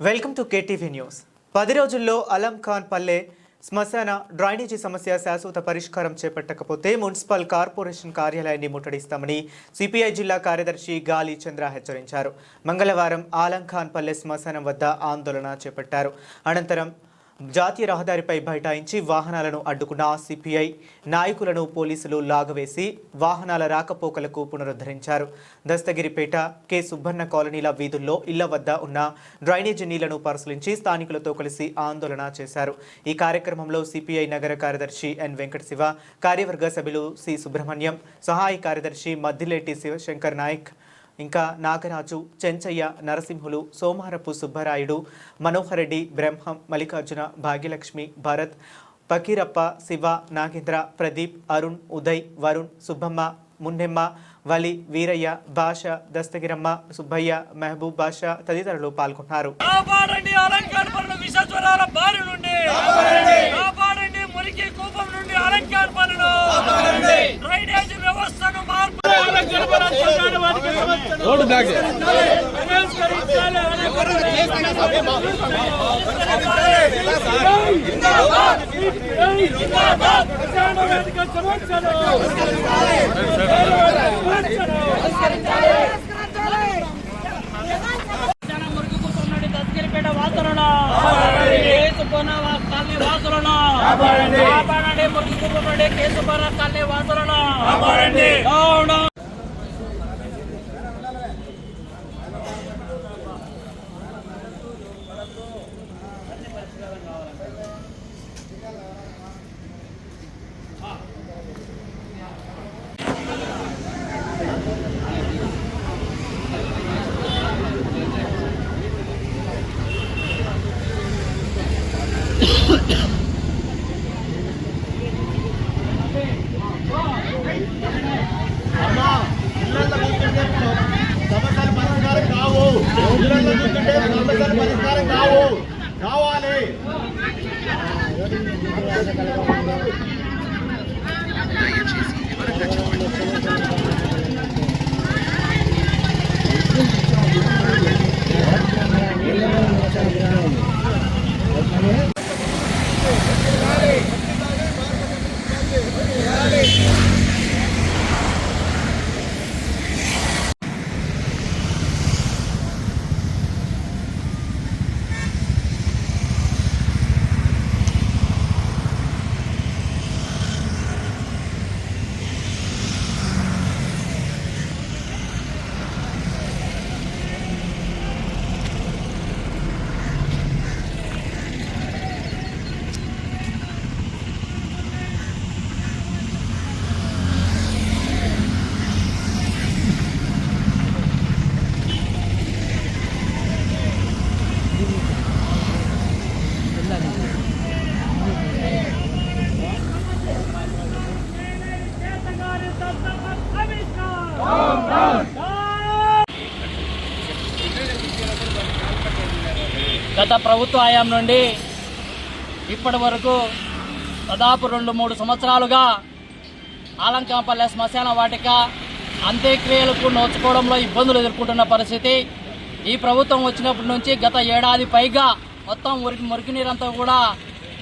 Welcome to KTV news పది రోజుల్లో అలం ఖాన్ పల్లె శ్మశాన డ్రైనేజీ సమస్య శాశ్వత పరిష్కారం చేపట్టకపోతే మున్సిపల్ కార్పొరేషన్ కార్యాలయాన్ని ముట్టడిస్తామని సిపిఐ జిల్లా కార్యదర్శి గాలి చంద్ర హెచ్చరించారు. మంగళవారం ఆలం ఖాన్ పల్లె శ్మశానం వద్ద ఆందోళన చేపట్టారు. అనంతరం జాతీయ రహదారిపై బైఠాయించి వాహనాలను అడ్డుకున్న సిపిఐ నాయకులను పోలీసులు లాగవేసి వాహనాల రాకపోకలకు పునరుద్ధరించారు. దస్తగిరిపేట కె. సుబ్బన్న కాలనీల వీధుల్లో ఇళ్ళ వద్ద ఉన్న డ్రైనేజీ నీళ్ళను పరిశీలించి స్థానికులతో కలిసి ఆందోళన చేశారు. ఈ కార్యక్రమంలో సిపిఐ నగర కార్యదర్శి ఎన్ వెంకట శివ కార్యవర్గ సభ్యులు సి సుబ్రహ్మణ్యం సహాయ కార్యదర్శి మద్దిలేటి శివశంకర్ నాయక్ ఇంకా నాగరాజు చెంచయ్య నరసింహులు సోమారపు సుబ్బరాయుడు మనోహరెడ్డి బ్రహ్మం మల్లికార్జున భాగ్యలక్ష్మి భరత్ పకీరప్ప శివ నాగేంద్ర ప్రదీప్ అరుణ్ ఉదయ్ వరుణ్ సుబ్బమ్మ మున్నెమ్మ వలి వీరయ్య భాష దస్తగిరమ్మ సుబ్బయ్య మహబూబ్ భాష తదితరులు పాల్గొన్నారు కాపాడండి అలంకార పనులు విషజ్వరాల బారి నుండి కాపాడండి మురికి కూపం నుండి అలంకార పనులు డ్రైనేజ్ వ్యవస్థను మార్పు రోడ్డు దాకే పరిష్కరించాలి జిందాబాద్ ప్రజాన వేదిక సమక్షంలో జనం మురికి కూపం నుండి దస్తగిరిపేట వాసులను కేసుకొన కాలనీ వాసులను కాపాడండి మురికి కూపం నుండి కేసుకొన కాలనీ వాసులను గత ప్రభుత్వ హయాం నుండి ఇప్పటి వరకు దాదాపు రెండు మూడు సంవత్సరాలుగా ఆలంకాంపల్లె శ్మశాన వాటిక అంత్యక్రియలకు నోచుకోవడంలో ఇబ్బందులు ఎదుర్కొంటున్న పరిస్థితి. ఈ ప్రభుత్వం వచ్చినప్పటి నుంచి గత ఏడాది పైగా మొత్తం మురికి మురికి నీరంతా కూడా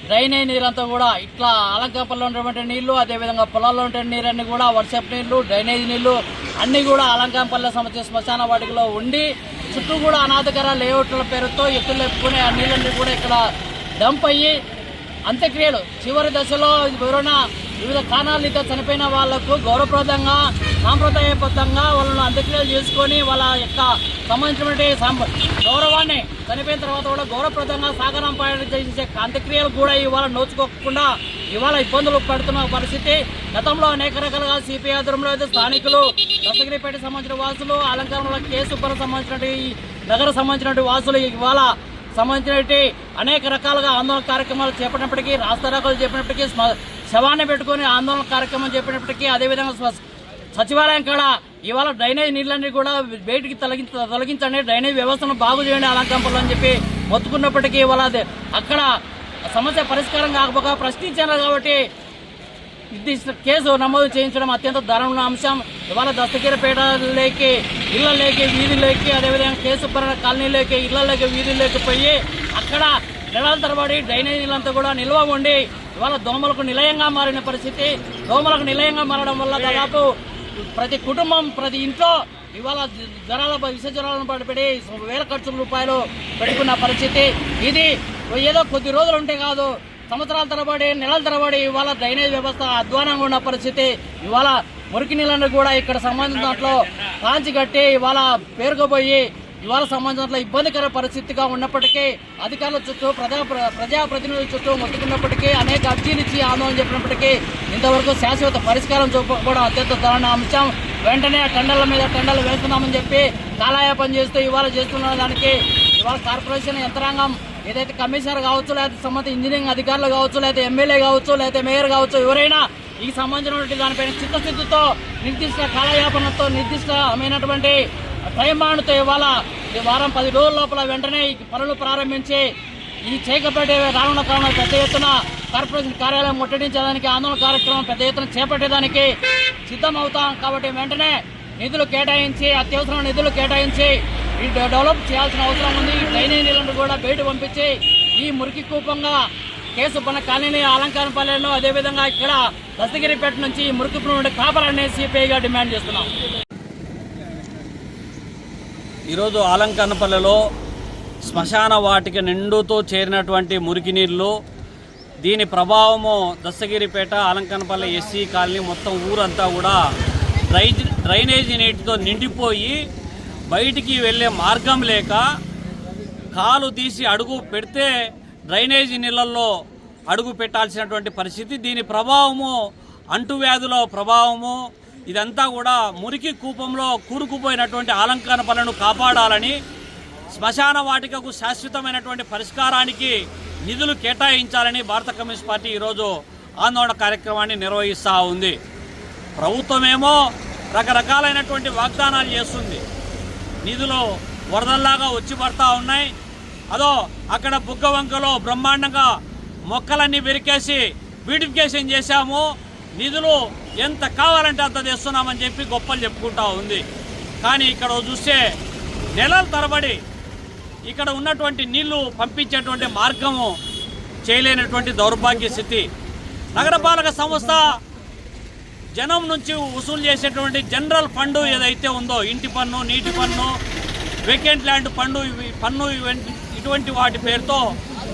డ్రైనేజ్ నీరంతా కూడా ఇట్లా అలంకాపల్లో ఉన్నటువంటి నీళ్ళు అదేవిధంగా పొలాల్లో ఉండే నీరన్నీ కూడా వర్షపు నీళ్ళు డ్రైనేజ్ నీళ్ళు అన్నీ కూడా అలంకాంపల్లె సంబంధించిన శ్మశాన వాటికలో ఉండి చుట్టూ కూడా అనాథకర లేఅవుట్ల పేరుతో ఎత్తులు ఎప్పుకునే ఆ నీళ్ళన్నీ కూడా ఇక్కడ డంప్ అయ్యి అంత్యక్రియలు చివరి దశలో ఎవరైనా వివిధ కారణాలతో చనిపోయిన వాళ్ళకు గౌరవప్రదంగా సాంప్రదాయబద్ధంగా వాళ్ళను అంత్యక్రియలు చేసుకొని వాళ్ళ యొక్క సంబంధించినటువంటి గౌరవాన్ని చనిపోయిన తర్వాత కూడా గౌరవప్రదంగా సాగరంపాయన చేసే అంత్యక్రియలు కూడా ఇవాళ నోచుకోకుండా ఇవాళ ఇబ్బందులు పడుతున్న పరిస్థితి. గతంలో అనేక రకాలుగా సిపిఐ ఆధ్వర్యంలో అయితే స్థానికులు దత్తగిరిపేట సంబంధించిన వాసులు కేసు కేసుపురం సంబంధించినటువంటి నగర సంబంధించినటువంటి వాసులు ఇవాళ సంబంధించినటువంటి అనేక రకాలుగా ఆందోళన కార్యక్రమాలు చేపట్టినప్పటికీ రాస్తారోకలు చెప్పినప్పటికీ స్మ- శవాన్ని పెట్టుకొని ఆందోళన కార్యక్రమం చెప్పినప్పటికీ అదేవిధంగా సచివాలయం కాడ ఇవాళ డ్రైనేజ్ నీళ్ళన్నీ కూడా బయటికి తొలగి తొలగించండి. డ్రైనేజ్ వ్యవస్థను బాగు చేయండి అలంకంపలు అని చెప్పి మొత్తుకున్నప్పటికీ ఇవాళ అది అక్కడ సమస్య పరిష్కారం కాకపోగా ప్రశ్నించారు కాబట్టి నిర్దిష్ట కేసు నమోదు చేయించడం అత్యంత దారుణ అంశం. ఇవాళ దస్తగిరిపేటలోకి ఇళ్ళలోకి వీధుల్లోకి అదేవిధంగా కేసుపరణ కాలనీలోకి ఇళ్ళలోకి వీధుల్లోకి పోయి అక్కడ నెలల తరబడి డ్రైనేజీలంతా కూడా నిల్వ ఉండి ఇవాళ దోమలకు నిలయంగా మారిన పరిస్థితి దోమలకు నిలయంగా మారడం వల్ల దాదాపు ప్రతి కుటుంబం ప్రతి ఇంట్లో ఇవాళ జ్వరాల విష జ్వరాలను పడిపెడి వేల ఖర్చుల రూపాయలు పెట్టుకున్న పరిస్థితి. ఇది ఏదో కొద్ది రోజులు ఉంటే కాదు సంవత్సరాల తరబడి నెలల తరబడి ఇవాళ డ్రైనేజ్ వ్యవస్థ అధ్వానంగా ఉన్న పరిస్థితి. ఇవాళ మురికి నీళ్ళను కూడా ఇక్కడ సంబంధించిన దాంట్లో కాంచి కట్టి ఇవాళ పేరుకుపోయి ఇవాళ సమాజంలో ఇబ్బందికర పరిస్థితిగా ఉన్నప్పటికీ అధికారుల చుట్టూ ప్రజా ప్రజాప్రతినిధుల చుట్టూ మొత్తుకున్నప్పటికీ అనేక అర్జీలు ఇచ్చి ఆందోళన చెప్పినప్పటికీ ఇంతవరకు శాశ్వత పరిష్కారం చూపకపోవడం అత్యంత దారుణ అంశం. వెంటనే టెండర్ల మీద టెండర్లు వేస్తున్నామని చెప్పి కాలాయాపం చేస్తూ ఇవాళ చేస్తున్న దానికి ఇవాళ కార్పొరేషన్ యంత్రాంగం ఏదైతే కమిషనర్ కావచ్చు లేకపోతే సంబంధిత ఇంజనీరింగ్ అధికారులు కావచ్చు లేకపోతే ఎమ్మెల్యే కావచ్చు లేకపోతే మేయర్ కావచ్చు ఎవరైనా ఈ సంబంధించినటువంటి దానిపైన చిత్తశుద్ధితో నిర్దిష్ట కాలయాపనతో నిర్దిష్టమైనటువంటి టైం ఇవాళ ఈ వారం పది రోజుల లోపల వెంటనే ఈ పనులు ప్రారంభించి ఈ చేకపేట రానున్న కాలంలో పెద్ద ఎత్తున కార్పొరేషన్ కార్యాలయం ముట్టడించడానికి ఆందోళన కార్యక్రమం పెద్ద ఎత్తున చేపట్టేదానికి సిద్ధం అవుతాం కాబట్టి వెంటనే నిధులు కేటాయించి అత్యవసర నిధులు కేటాయించి ఈ డెవలప్ చేయాల్సిన అవసరం ఉంది. ఈ డ్రైనేజ్ నీళ్ళను కూడా బయట పంపించి ఈ మురికి కూపంగా కేసు పన్న కాలనీ అలంకారపల్లెలో అదేవిధంగా ఇక్కడ దస్తగిరిపేట నుంచి ఈ మురికి నుండి కాపాలని సిపిఐగా డిమాండ్ చేస్తున్నాం. ఈరోజు ఆలంకన్నపల్లెలో శ్మశాన వాటిక నిండుతో చేరినటువంటి మురికి నీళ్ళు దీని ప్రభావము దశగిరిపేట ఆలంకనపల్లె ఎస్సీ కాలనీ మొత్తం ఊరంతా కూడా డ్రై డ్రైనేజీ నీటితో నిండిపోయి బయటికి వెళ్ళే మార్గం లేక కాలు తీసి అడుగు పెడితే డ్రైనేజీ నీళ్ళల్లో అడుగు పెట్టాల్సినటువంటి పరిస్థితి. దీని ప్రభావము అంటువ్యాధుల ప్రభావము ఇదంతా కూడా మురికి కూపంలో కూరుకుపోయినటువంటి అలంకరణ పనులను కాపాడాలని శ్మశాన వాటికకు శాశ్వతమైనటువంటి పరిష్కారానికి నిధులు కేటాయించాలని భారత కమ్యూనిస్ట్ పార్టీ ఈరోజు ఆందోళన కార్యక్రమాన్ని నిర్వహిస్తూ ఉంది. ప్రభుత్వమేమో రకరకాలైనటువంటి వాగ్దానాలు చేస్తుంది. నిధులు వరదల్లాగా వచ్చి పడతా ఉన్నాయి. అదో అక్కడ బుగ్గ వంకలో బ్రహ్మాండంగా మొక్కలన్నీ పెరికేసి బ్యూటిఫికేషన్ చేశాము. నిధులు ఎంత కావాలంటే అంత తెస్తున్నామని చెప్పి గొప్పలు చెప్పుకుంటా ఉంది. కానీ ఇక్కడ చూస్తే నెలల తరబడి ఇక్కడ ఉన్నటువంటి నీళ్ళు పంపించేటువంటి మార్గము చేయలేనటువంటి దౌర్భాగ్య స్థితి. నగరపాలక సంస్థ జనం నుంచి వసూలు చేసేటువంటి జనరల్ ఫండ్ ఏదైతే ఉందో ఇంటి పన్ను నీటి పన్ను వేకెంట్ ల్యాండ్ పన్ను పన్ను ఇటువంటి వాటి పేరుతో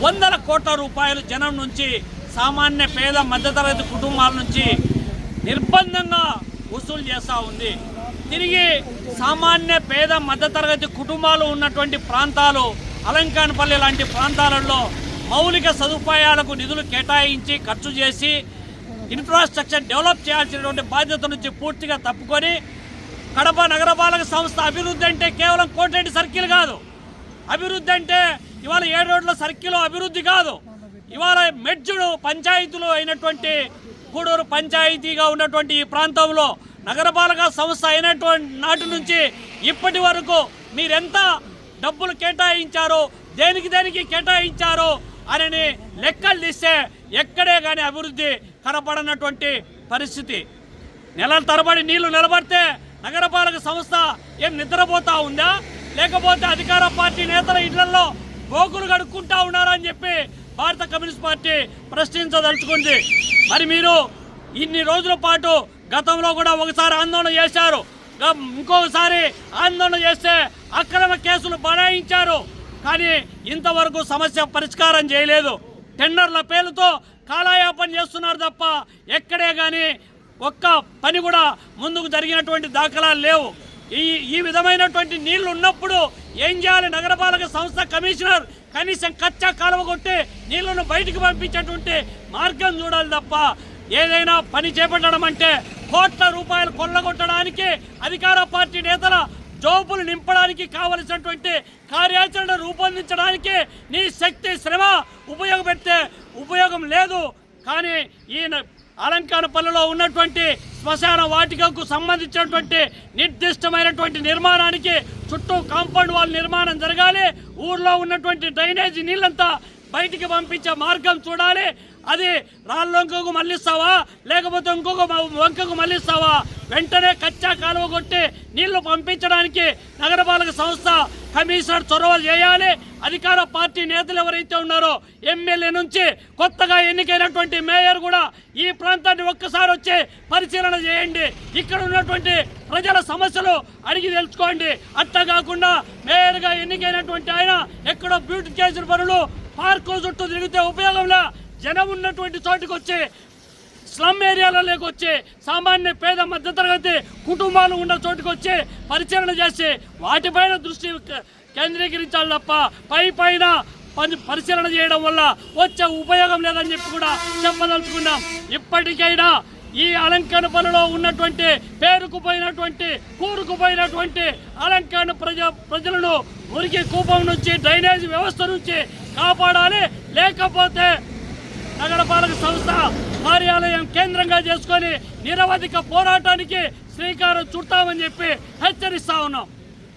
వందల కోట్ల రూపాయలు జనం నుంచి సామాన్య పేద మధ్యతరగతి కుటుంబాల నుంచి నిర్బంధంగా వసూలు చేస్తూ ఉంది. తిరిగి సామాన్య పేద మధ్యతరగతి కుటుంబాలు ఉన్నటువంటి ప్రాంతాలు అలంకానపల్లి లాంటి ప్రాంతాలలో మౌలిక సదుపాయాలకు నిధులు కేటాయించి ఖర్చు చేసి ఇన్ఫ్రాస్ట్రక్చర్ డెవలప్ చేయాల్సినటువంటి బాధ్యత నుంచి పూర్తిగా తప్పుకొని కడప నగరపాలక సంస్థ అభివృద్ధి అంటే కేవలం కోటరెడ్డి సర్కిల్ కాదు. అభివృద్ధి అంటే ఇవాళ ఏడు రోడ్ల సర్కిల్ అభివృద్ధి కాదు. ఇవాళ మెడ్జుడు పంచాయతీలు అయినటువంటి గూడూరు పంచాయతీగా ఉన్నటువంటి ఈ ప్రాంతంలో నగరపాలక సంస్థ అయినటువంటి నాటి నుంచి ఇప్పటి వరకు మీరెంత డబ్బులు కేటాయించారో దేనికి దేనికి కేటాయించారో అని లెక్కలు తీస్తే ఎక్కడే కానీ అభివృద్ధి కనపడనటువంటి పరిస్థితి. నెలల తరబడి నీళ్ళు నిలబడితే నగరపాలక సంస్థ ఏం నిద్రపోతా ఉందా? లేకపోతే అధికార పార్టీ నేతల ఇళ్ళలో గోకులు కడుక్కుంటా ఉన్నారని చెప్పి భారత కమ్యూనిస్ట్ పార్టీ ప్రశ్నించదలుచుకుంది. మరి మీరు ఇన్ని రోజుల పాటు గతంలో కూడా ఒకసారి ఆందోళన చేశారు. ఇంకొకసారి ఆందోళన చేస్తే అక్రమ కేసులు బనాయించారు. కానీ ఇంతవరకు సమస్య పరిష్కారం చేయలేదు. టెండర్ల పేరుతో కాలాయాపన చేస్తున్నారు తప్ప ఎక్కడే కానీ ఒక్క పని కూడా ముందుకు జరిగినటువంటి దాఖలాలు లేవు. ఈ ఈ విధమైనటువంటి నీళ్ళు ఉన్నప్పుడు ఏం చేయాలి? నగరపాలక సంస్థ కమిషనర్ కనీసం కచ్చా కాలువ కొట్టి నీళ్ళను బయటికి పంపించేటువంటి మార్గం చూడాలి తప్ప ఏదైనా పని చేపట్టడం అంటే కోట్ల రూపాయలు కొల్లగొట్టడానికి అధికార పార్టీ నేతల జోబులు నింపడానికి కావలసినటువంటి కార్యాచరణ రూపొందించడానికి నీ శక్తి శ్రమ ఉపయోగపెడితే ఉపయోగం లేదు. కానీ ఈయన అలంకారపల్లిలో ఉన్నటువంటి శ్మశాన వాటికకు సంబంధించినటువంటి నిర్దిష్టమైనటువంటి నిర్మాణానికి చుట్టూ కాంపౌండ్ వాల్ నిర్మాణం జరగాలి. ఊర్లో ఉన్నటువంటి డ్రైనేజీ నీళ్ళంతా బయటికి పంపించే మార్గం చూడాలి. అది రాళ్ళ వంకకు మళ్ళిస్తావా? లేకపోతే ఇంకొక వంకకు మళ్ళిస్తావా? వెంటనే కచ్చా కాలువ కొట్టి నీళ్ళు పంపించడానికి నగరపాలక సంస్థ కమిషనర్ చొరవ చేయాలి. అధికార పార్టీ నేతలు ఎవరైతే ఉన్నారో ఎమ్మెల్యే నుంచి కొత్తగా ఎన్నికైనటువంటి మేయర్ కూడా ఈ ప్రాంతాన్ని ఒక్కసారి వచ్చి పరిశీలన చేయండి. ఇక్కడ ఉన్నటువంటి ప్రజల సమస్యలు అడిగి తెలుసుకోండి. అట్లా కాకుండా మేయర్గా ఎన్నికైనటువంటి ఆయన ఎక్కడో బ్యూటీ చేసిన పనులు పార్కు చుట్టూ తిరిగితే ఉపయోగంలా జనం ఉన్నటువంటి చోటుకు వచ్చి స్లమ్ ఏరియాలలోకి వచ్చి సామాన్య పేద మధ్యతరగతి కుటుంబాలు ఉన్న చోటుకు వచ్చి పరిశీలన చేసి వాటిపైన దృష్టి కేంద్రీకరించాలి తప్ప పై పైన పరిశీలన చేయడం వల్ల వచ్చే ఉపయోగం లేదని చెప్పి కూడా చెప్పదలుచుకున్నాం. ఇప్పటికైనా ఈ అలంకరణ పనిలో ఉన్నటువంటి పేరుకుపోయినటువంటి కూరుకుపోయినటువంటి అలంకరణ ప్రజ ప్రజలను మురికి కూపం నుంచి డ్రైనేజ్ వ్యవస్థ నుంచి కాపాడాలి. లేకపోతే నగరపాలక సంస్థ కార్యాలయం కేంద్రంగా చేసుకొని నిరవధిక పోరాటానికి శ్రీకారం చుట్టామని చెప్పి హెచ్చరిస్తా ఉన్నాం.